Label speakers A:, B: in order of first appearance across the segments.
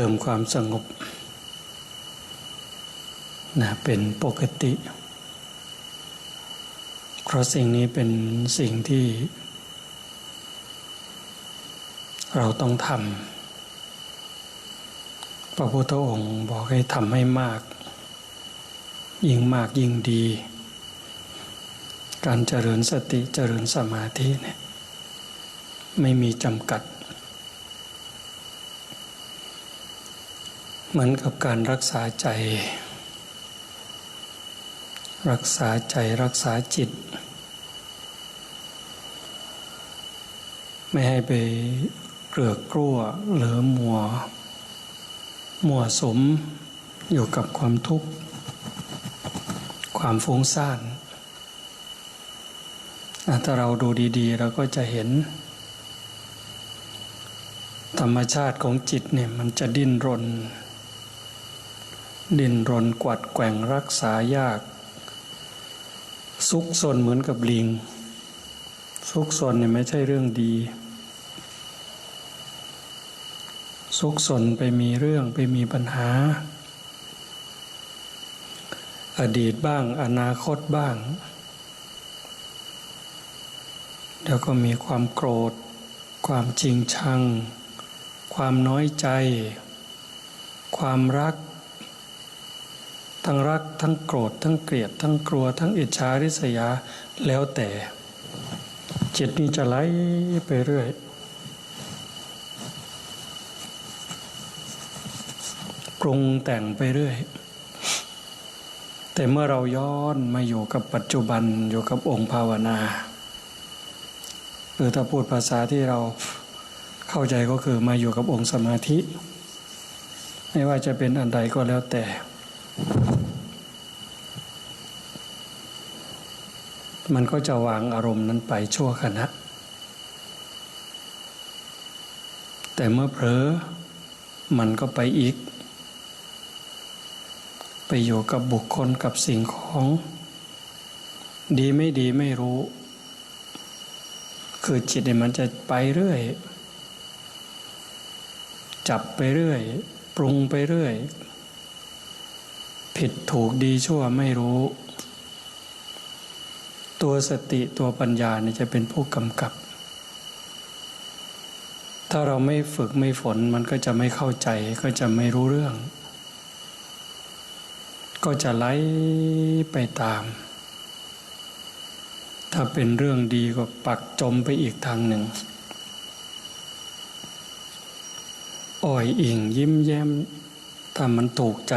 A: เติมความสงบนะเป็นปกติ เพราะสิ่งนี้เป็นสิ่งที่ เราต้องทำพระพุทธองค์บอกให้ทำให้มาก ยิ่งมากยิ่งดี การเจริญสติเจริญสมาธิเนี่ยไม่มีจำกัด เหมือนกับการรักษาใจ รักษาใจรักษาจิต ไม่ให้ไปเกลือกกลัวหรือมัว มัวสมอยู่กับความทุกข์ ความฟุ้งซ่านถ้าเราดูดีๆ เราก็จะเห็น ธรรมชาติของจิตเนี่ยมันจะดิ้นรน ดินรนกวัดแกว่งรักษายาก ซุกซนเหมือนกับลิง ซุกซนเนี่ยไม่ใช่เรื่องดี ซุกซนไปมีเรื่องไปมีปัญหา อดีตบ้าง อนาคตบ้าง แล้วก็มีความโกรธ ความจริงชัง ความน้อยใจ ความรัก ทั้งรัก ทั้งโกรธ ทั้งเกลียด ทั้งกลัว ทั้งอิจฉาริษยาแล้วแต่จิตนี้จะไหลไปเรื่อย ปรุงแต่งไปเรื่อย แต่เมื่อเราย้อนมาอยู่กับปัจจุบันอยู่กับองค์ภาวนาคือถ้าพูดภาษาที่เราเข้าใจก็คือมาอยู่กับองค์สมาธิ ไม่ว่าจะเป็นอันใดก็แล้วแต่ มันก็จะวางอารมณ์นั้นไปชั่วขณะ แต่เมื่อเผลอมันก็ไปอีก ไปอยู่กับบุคคลกับสิ่งของ ดีไม่ดีไม่รู้ คือจิตเนี่ยมันจะไปเรื่อย จับไปเรื่อย ปรุงไปเรื่อย ผิดถูกดีชั่วไม่รู้ ตัวสติตัวปัญญาเนี่ยจะเป็นผู้กำกับ ถ้าเราไม่ฝึกไม่ฝนมันก็จะไม่เข้าใจก็จะไม่รู้เรื่อง ก็จะไหลไปตาม ถ้าเป็นเรื่องดีก็ปักจมไปอีกทางหนึ่ง อ่อยอิงยิ้มแย้มถ้ามันถูกใจ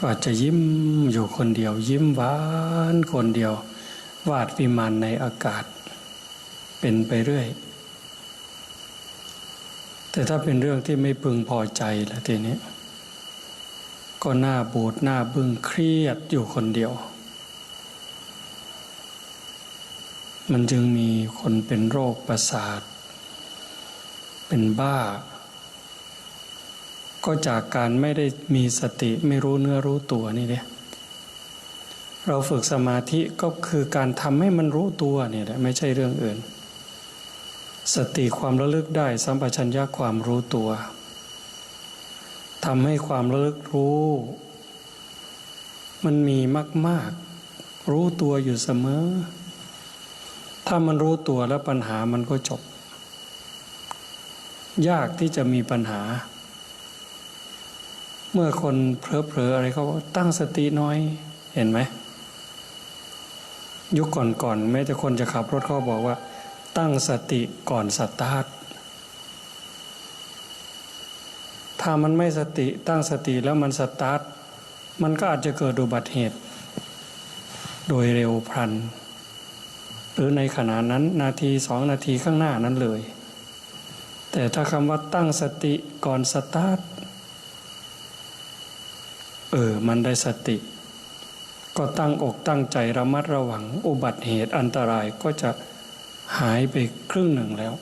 A: ก็จจะยิ้มอยู่คนเดียว ยิ้มหวานคนเดียว วาดวิมานในอากาศ เป็นไปเรื่อย แต่ถ้าเป็นเรื่องที่ไม่พึงพอใจแล้วทีนี้ ก็หน้าบูดหน้าบึ้งเครียดอยู่คนเดียว มันจึงมีคนเป็นโรคประสาท เป็นบ้า ก็จากการไม่ได้มีสติไม่รู้เนื้อรู้ตัวนี่เด้เราฝึกสมาธิก็คือการทำให้มันรู้ตัวเนี่ยแหละไม่ใช่เรื่องอื่น สติความระลึกได้สัมปชัญญะความรู้ตัวทำให้ความระลึกรู้ มันมีมาก ๆ รู้ตัวอยู่เสมอ ถ้ามันรู้ตัวแล้วปัญหามันก็จบ ยากที่จะมีปัญหา เมื่อคนเพลอเพลออะไรเขาตั้งสติน้อยเห็นไหม ยุคก่อนๆแม้แต่คนจะขับรถเขาบอกว่า ตั้งสติก่อนสตาร์ทถ้ามันไม่สติตั้งสติแล้วมันสตาร์ทมันก็อาจจะเกิดอุบัติเหตุ โดยเร็วพลัน หรือในขณะนั้นนาทีสองนาทีข้างหน้านั้นเลย แต่ถ้าคำว่าตั้งสติก่อนสตาร์ท เออ มันได้สติ ก็ตั้งอกตั้งใจระมัดระวัง อุบัติเหตุอันตรายก็จะหายไปครึ่งหนึ่งแล้ว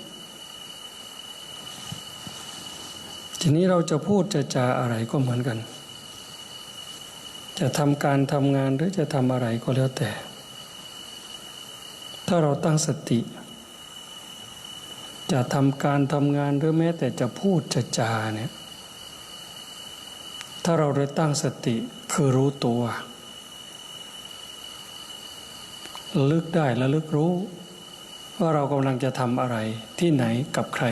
A: ทีนี้เราจะพูดจะจาอะไรก็เหมือนกัน จะทำการทำงานหรือจะทำอะไรก็แล้วแต่ ถ้าเราตั้งสติ จะทำการทำงานหรือแม้แต่จะพูดจะจาเนี่ย ถ้าเราได้ตั้งสติคือรู้ตัวลึกได้ระลึกรู้ ว่าเรากำลังจะทำอะไรที่ไหนกับใคร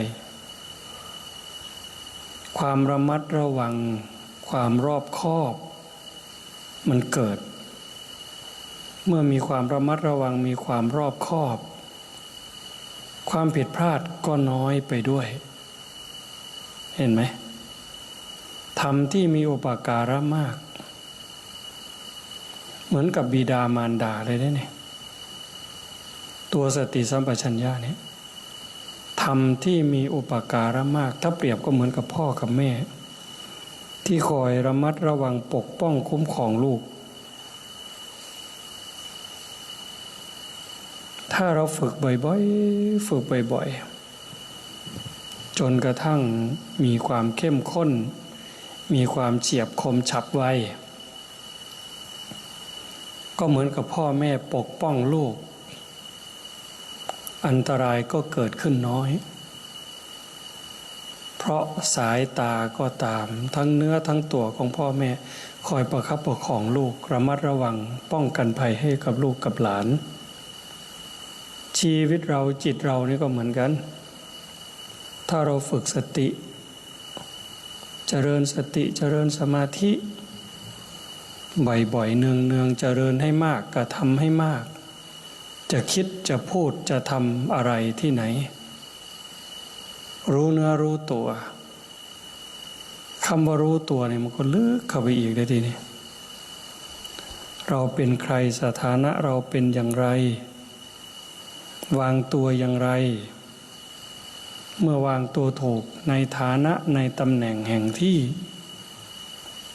A: ความระมัดระวัง ความรอบคอบ มันเกิด เมื่อมีความระมัดระวังมีความรอบคอบ ความผิดพลาดก็น้อยไปด้วย เห็นไหม ทำที่มีอุปการะมาก เหมือนกับบิดามารดาเลยได้เนี่ยตัวสติสัมปชัญญะเนี่ยทำที่มีอุปการะมาก ถ้าเปรียบก็เหมือนกับพ่อกับแม่ ที่คอยระมัดระวังปกป้องคุ้มครองลูก ถ้าเราฝึกบ่อยๆ ฝึกบ่อยๆ จนกระทั่งมีความเข้มข้น มีความเฉียบคมฉับไว ก็เหมือนกับพ่อแม่ปกป้องลูก อันตรายก็เกิดขึ้นน้อย เพราะสายตาก็ตาม ทั้งเนื้อทั้งตัวของพ่อแม่คอยประคับประคองลูกระมัดระวังป้องกันภัยให้กับลูกกับหลาน ชีวิตเราจิตเรานี่ก็เหมือนกัน ถ้าเราฝึกสติ จริญสติเจริญสมาธิ บ่อยๆเนืองๆเจริญให้มากกระทำให้มาก จะคิดจะพูดจะทำอะไรที่ไหน รู้เนื้อรู้ตัวคำว่ารู้ตัวเนี่ยมันก็ลึกเข้าไปอีกได้ทีนี้เราเป็นใครสถานะเราเป็นอย่างไร วางตัวอย่างไร เมื่อวางตัวถูกในฐานะในตำแหน่งแห่งที่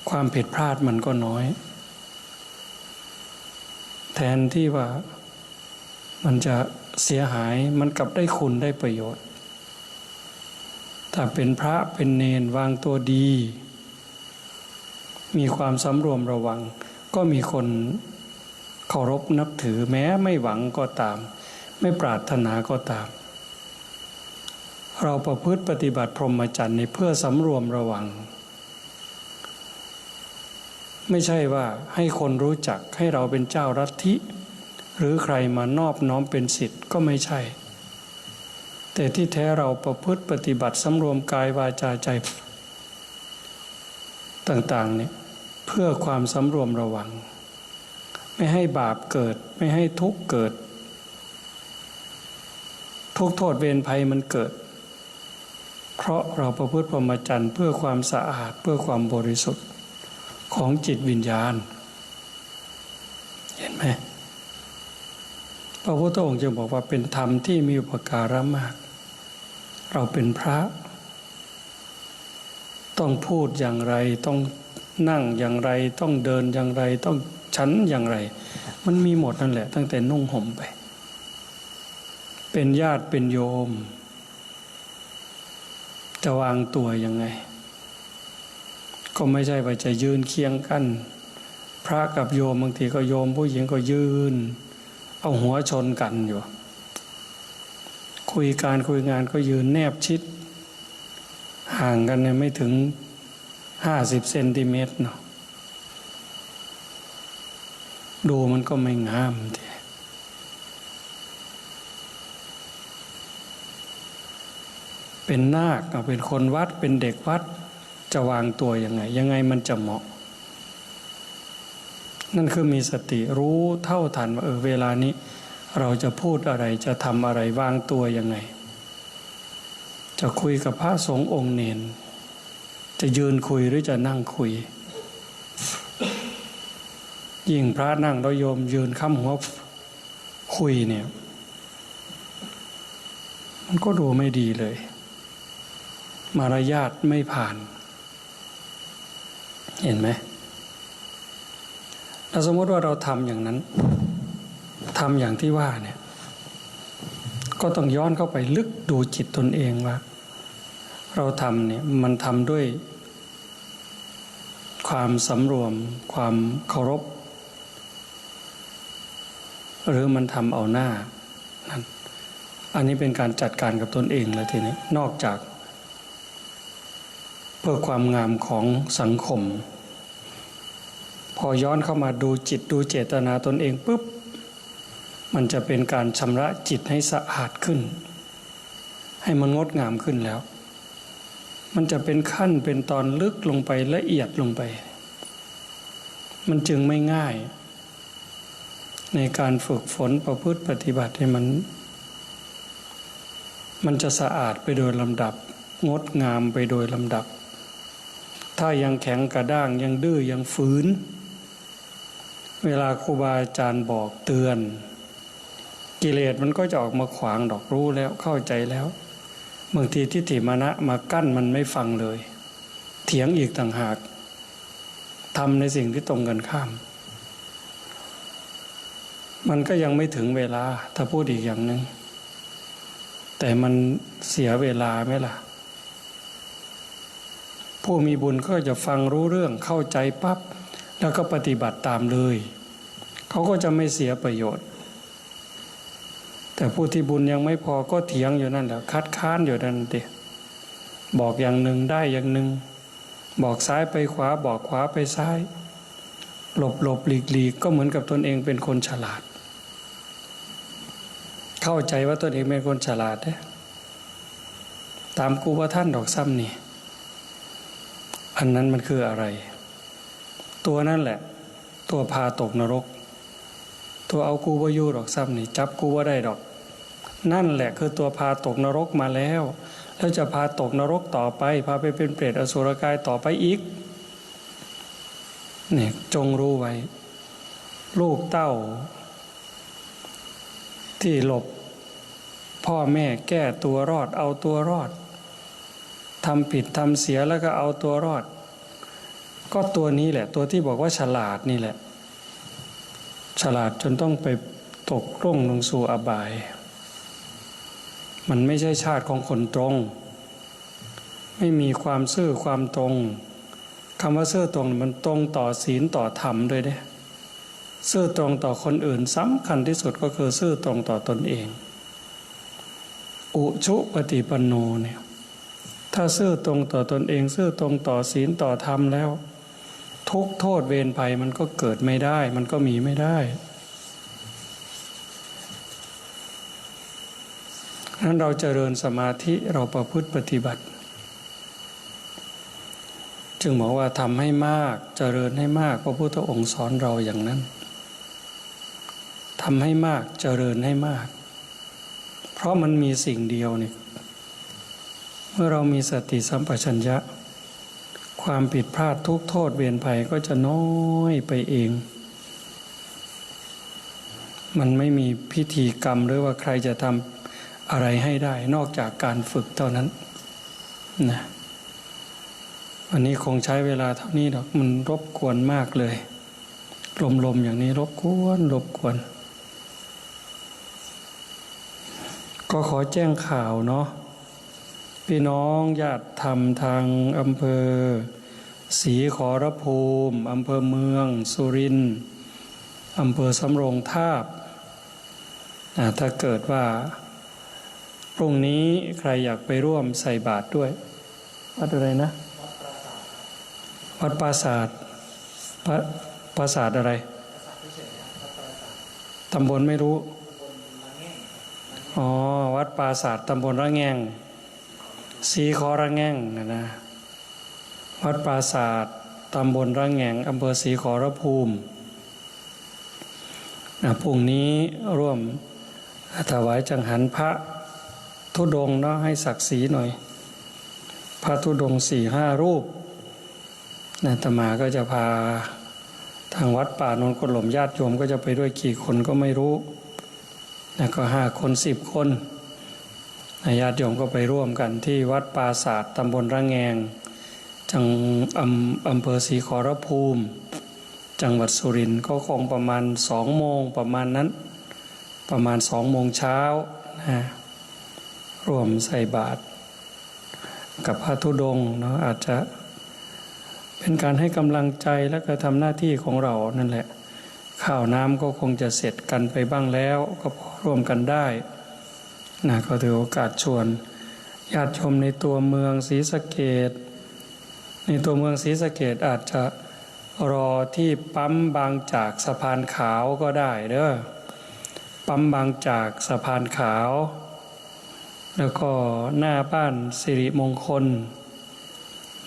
A: ความผิดพลาดมันก็น้อย แทนที่ว่ามันจะเสียหายมันกลับได้คุณได้ประโยชน์ ถ้าเป็นพระเป็นเนนวางตัวดี มีความสำรวมระวัง ก็มีคนเคารพนับถือแม้ไม่หวังก็ตาม ไม่ปรารถนาก็ตาม เราประพฤติปฏิบัติพรหมจรรย์ในเพื่อสำรวมระวัง ไม่ใช่ว่าให้คนรู้จักให้เราเป็นเจ้ารัฐิหรือใครมานอบน้อมเป็นสิทธิ์ก็ไม่ใช่ แต่ที่แท้เราประพฤติปฏิบัติสำรวมกายวาจาใจ ต่างๆเนี่ยเพื่อความสำรวมระวัง ไม่ให้บาปเกิดไม่ให้ทุกข์เกิด ทุกโทษเวรภัยมันเกิด เพราะเราประพฤติพรหมจรรย์เพื่อความสะอาดเพื่อความบริสุทธิ์ของจิตวิญญาณ เห็นไหมพระพุทธองค์จึงบอกว่าเป็นธรรมที่มีอุปการะมาก เราเป็นพระ ต้องพูดอย่างไรต้องนั่งอย่างไรต้องเดินอย่างไรต้องชั้นอย่างไร มันมีหมดนั่นแหละ ตั้งแต่นุ่งห่มไป เป็นญาติเป็นโยม จะวางตัวยังไง ก็ไม่ใช่ว่าจะยืนเคียงกัน พระกับโยมบางทีก็โยมผู้หญิงก็ยืน เอาหัวชนกันอยู่ คุยการคุยงานก็ยืนแนบชิด ห่างกันเนี่ยไม่ถึงห้าสิบเซนติเมตรเนาะดูมันก็ไม่งามที เป็นนาคเป็นคนวัดเป็นเด็กวัดจะวางตัวยังไง ยังไงมันจะเหมาะ นั่นคือมีสติรู้เท่าทันว่าเออเวลานี้ เราจะพูดอะไรจะทำอะไรวางตัวยังไง จะคุยกับพระสงฆ์องค์เนนจะยืนคุยหรือจะนั่งคุย ยิ่งพระนั่งเราโยมยืนค้ำหัวคุยเนี่ย มันก็ดูไม่ดีเลย มารยาทไม่ผ่าน เห็นไหมถ้าสมมติว่าเราทำอย่างนั้นทำอย่างที่ว่าเนี่ย ก็ต้องย้อนเข้าไปลึกดูจิตตนเองว่า เราทำเนี่ยมันทำด้วย ความสำรวม ความเคารพ หรือมันทำเอาหน้านั้นอันนี้เป็นการจัดการกับตนเองแล้วทีนี้นอกจาก เพื่อความงามของสังคม พอย้อนเข้ามาดูจิตดูเจตนาตนเองปุ๊บ มันจะเป็นการชำระจิตให้สะอาดขึ้น ให้มันงดงามขึ้นแล้ว มันจะเป็นขั้นเป็นตอนลึกลงไปละเอียดลงไป มันจึงไม่ง่าย ในการฝึกฝนประพฤติปฏิบัติให้มัน มันจะสะอาดไปโดยลำดับงดงามไปโดยลำดับ ถ้ายังแข็งกระด้างยังดื้อยังฝืน เวลาครูบาอาจารย์บอกเตือน กิเลสมันก็จะออกมาขวางดอกรู้แล้วเข้าใจแล้วบางทีทิฏฐิมานะมากั้นมันไม่ฟังเลย เถียงอีกต่างหากทำในสิ่งที่ตรงกันข้าม มันก็ยังไม่ถึงเวลาถ้าพูดอีกอย่างหนึ่งแต่มันเสียเวลาไหมล่ะ ผู้มีบุญก็จะฟังรู้เรื่องเข้าใจปับ๊บแล้วก็ปฏิบัติตามเลย เขาก็จะไม่เสียประโยชน์ แต่ผู้ที่บุญยังไม่พอก็เถียงอยู่นั่นแหละคัดค้านอยู่นั่นเดีบอกอย่างหนึ่งได้อย่างหนึ่ง บอกซ้ายไปขวาบอกขวาไปซ้าย หลบหลบหลีกหลีกก็เหมือนกับตนเองเป็นคนฉลาด เข้าใจว่าตนเองเป็นคนฉลาดเด้ตามกูว่าท่านดอกซ้ำนี่ อันนั้นมันคืออะไร ตัวนั่นแหละ ตัวพาตกนรก ตัวเอากูว่ายู่ดอกซ้ำนี่จับกูว่าได้ดอก นั่นแหละคือตัวพาตกนรกมาแล้ว แล้วจะพาตกนรกต่อไป พาไปเป็นเปรตอสุรกายต่อไปอีกเนี่ยจงรู้ไว้ ลูกเต้า ที่หลบพ่อแม่แก้ตัวรอดเอาตัวรอด ทำผิดทำเสียแล้วก็เอาตัวรอด ก็ตัวนี้แหละ ตัวที่บอกว่าฉลาดนี่แหละ ฉลาดจนต้องไปตกร่งลงสู่อบาย มันไม่ใช่ชาติของคนตรง ไม่มีความซื่อความตรงคำว่าซื่อตรงมันตรงต่อศีลต่อธรรมด้วยเด้ซื่อตรงต่อคนอื่นสำคัญที่สุดก็คือซื่อตรงต่อตนเอง อุชุปฏิปันโนเนี่ย ถ้าซื่อตรงต่อตนเองซื่อตรงต่อศีลต่อธรรมแล้ว ทุกโทษเวรภัยมันก็เกิดไม่ได้ มันก็มีไม่ได้นั้นเราจเจริญสมาธิเราประพฤติปฏิบัติ จึงบอกว่าทำให้มากจเจริญให้มากพระพุทธองค์สอนเราอย่างนั้นทำให้มากจเจริญให้มาก เพราะมันมีสิ่งเดียวเนี่เมื่อเรามีสติสัมปชัญญะ ความผิดพลาดทุกโทษเวียนภัยก็จะน้อยไปเอง มันไม่มีพิธีกรรมหรือว่าใครจะทำอะไรให้ได้ นอกจากการฝึกเท่านั้นนะวันนี้คงใช้เวลาเท่านี้ดอกมันรบกวนมากเลย ลมๆอย่างนี้รบกวนรบกวน ก็ขอแจ้งข่าวเนาะ พี่น้องญาติธรรมทางอำเภอศรีขอรภูมิอำเภอเมือง สุรินทร์อำเภอสำโรงทาบถ้าเกิดว่าพรุ่งนี้ใครอยากไปร่วมใส่บาตรด้วย วัดอะไรนะ วัดปราศาสตร์ปราศาสตร์อะไรตำบลไม่รู้ อ๋อ วัดปราศาสตร์ตำบลระแงง สีคอระแง่งนะนะวัดปราศาสตร์ตำบลระแง่งอำเภอศรีขอระภูมินะพรุ่งนี้ร่วมถวายจังหันพระทุดงเนาะให้ศักดิ์ศรีหน่อย พระทุดงสี่ห้ารูปนะตมาก็จะพาทางวัดป่านนคนหลมญาติโยมก็จะไปด้วยกี่คนก็ไม่รู้นะก็ห้าคนสิบคน ญาติโยมก็ไปร่วมกันที่วัดปราศาสตร์ตำบลระแงง จังอำอำเภอศรีขอรภูมิ จังหวัดสุรินทร์ก็คงประมาณสองโมงประมาณนั้น ประมาณสองโมงเช้านะร่วมใส่บาตรกับพระธุดงเนาะอาจจะเป็นการให้กำลังใจและก็ทำหน้าที่ของเรานั่นแหละ ข้าวน้ำก็คงจะเสร็จกันไปบ้างแล้ว ก็ร่วมกันได้ นะก็ถือโอกาสชวนญาติชมในตัวเมืองศรีสะเกดในตัวเมืองศรีสะเกดอาจจะรอที่ปั๊มบางจากสะพานขาวก็ได้เด้อปั๊มบางจากสะพานขาว แล้วก็หน้าบ้านสิริมงคล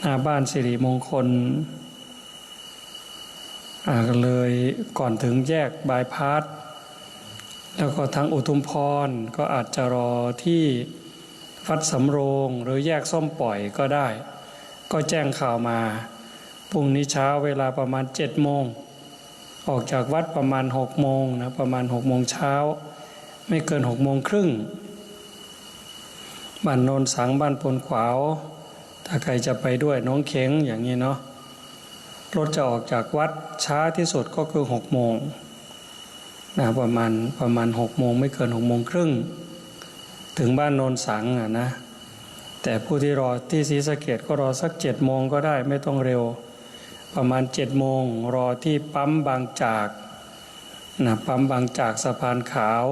A: หน้าบ้านสิริมงคลอ่าเลยก่อนถึงแยกบายพาส แล้วก็ทางอุทุมพรก็อาจจะรอที่วัดสำโรงหรือแยกส้มปล่อยก็ได้ ก็แจ้งข่าวมาพรุ่งนี้เช้าเวลาประมาณเจ็ดโมงออกจากวัดประมาณหกโมงนะประมาณหกโมงเช้า ไม่เกินหกโมงครึ่งบ้านโนนสังบ้านปนขวาว ถ้าใครจะไปด้วยน้องเข็งอย่างนี้เนาะรถจะออกจากวัดช้าที่สุดก็คือหกโมง นะประมาณประมาณหกโมงไม่เกินหกโมงครึ่ง ถึงบ้านโนนสังอะนะ แต่ผู้ที่รอที่ศรีสะเกดก็รอสักเจ็ดโมงก็ได้ไม่ต้องเร็ว ประมาณเจ็ดโมงรอที่ปั๊มบางจากนะปั๊มบางจากสะพานขาว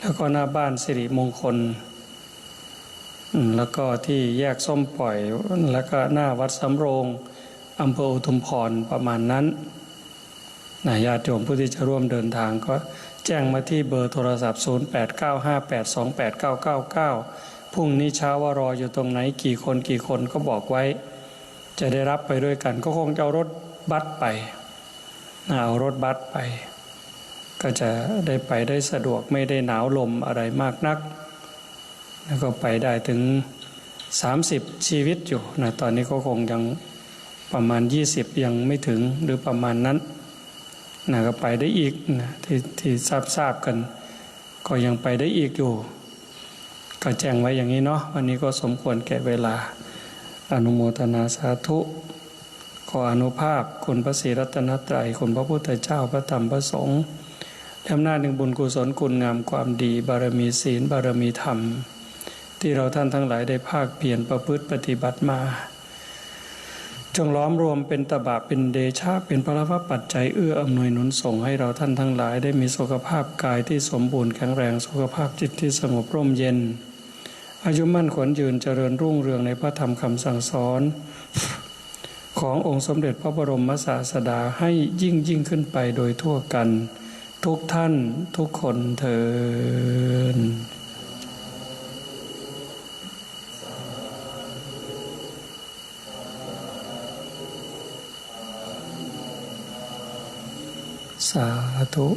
A: แล้วก็หน้าบ้านสิริมงคลแล้วก็ที่แยกส้มปล่อย แล้วก็หน้าวัดสำโรงอำเภออุทุมพรประมาณนั้น นะญาติโยมผู้ที่จะร่วมเดินทางก็แจ้งมาที่เบอร์โทรศัพท์ 0895828999 พรุ่งนี้เช้าว่ารออยู่ตรงไหนกี่คนกี่คนก็บอกไว้ จะได้รับไปด้วยกัน ก็คงจะเอารถบัสไปนะเอารถบัสไป ก็จะได้ไปได้สะดวกไม่ได้หนาวลมอะไรมากนัก แล้วก็ไปได้ถึง 30 ชีวิตอยู่นะตอนนี้ก็คงยังประมาณ 20 ยังไม่ถึงหรือประมาณนั้น นะก็ไปได้อีกนะที่ที่ทราบทราบกัน ก็ยังไปได้อีกอยู่ ก็แจ้งไว้อย่างนี้เนาะวันนี้ก็สมควรแก่เวลา อนุโมทนาสาธุขออนุภาพคุณพระศรีรัตนตรัยคุณพระพุทธเจ้าพระธรรมพระสงฆ์และอำนาจแห่งบุญกุศลคุณงามความดีบารมีศีลบารมีธรรม ที่เราท่านทั้งหลายได้ภาคเพียรประพฤติปฏิบัติมา จงล้อมรวมเป็นตบะเป็นเดชะเป็นพระวปัจจัยเอื้ออำนวยหนุนส่งให้เราท่านทั้งหลาย ได้มีสุขภาพกายที่สมบูรณ์แข็งแรงสุขภาพจิตที่สงบร่มเย็น อายุมั่นขวัญยืนเจริญรุ่งเรืองในพระธรรมคำสั่งสอน ขององค์สมเด็จพระบรมศาสดาให้ยิ่งยิ่งขึ้นไปโดยทั่วกัน ทุกท่านทุกคนเทิน สาธุ